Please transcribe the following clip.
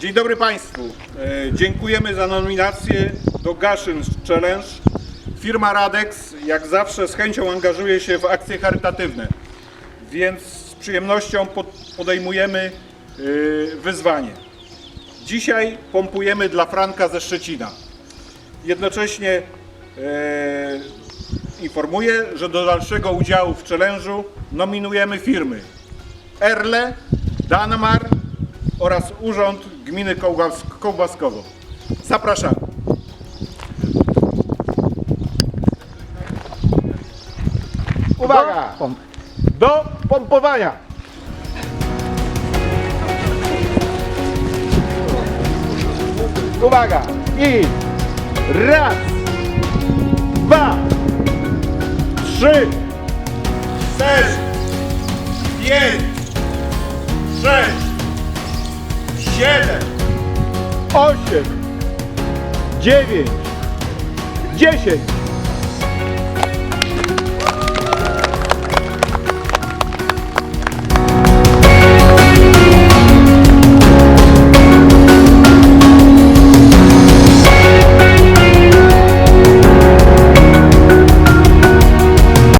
Dzień dobry Państwu. E, Dziękujemy za nominację do Gaszyn Challenge. Firma Radex jak zawsze z chęcią angażuje się w akcje charytatywne, więc z przyjemnością pod- podejmujemy e, wyzwanie. Dzisiaj pompujemy dla Franka ze Szczecina. Jednocześnie e, informuję, że do dalszego udziału w challenge'u nominujemy firmy Erle, Danmar oraz Urząd Gminy Kołbas- Kołbaskowo. Zapraszamy. Uwaga! Do pompowania! Uwaga! I raz, dwa, trzy, cztery, pięć, sześć, siedem, osiem, dziewięć, dziesięć,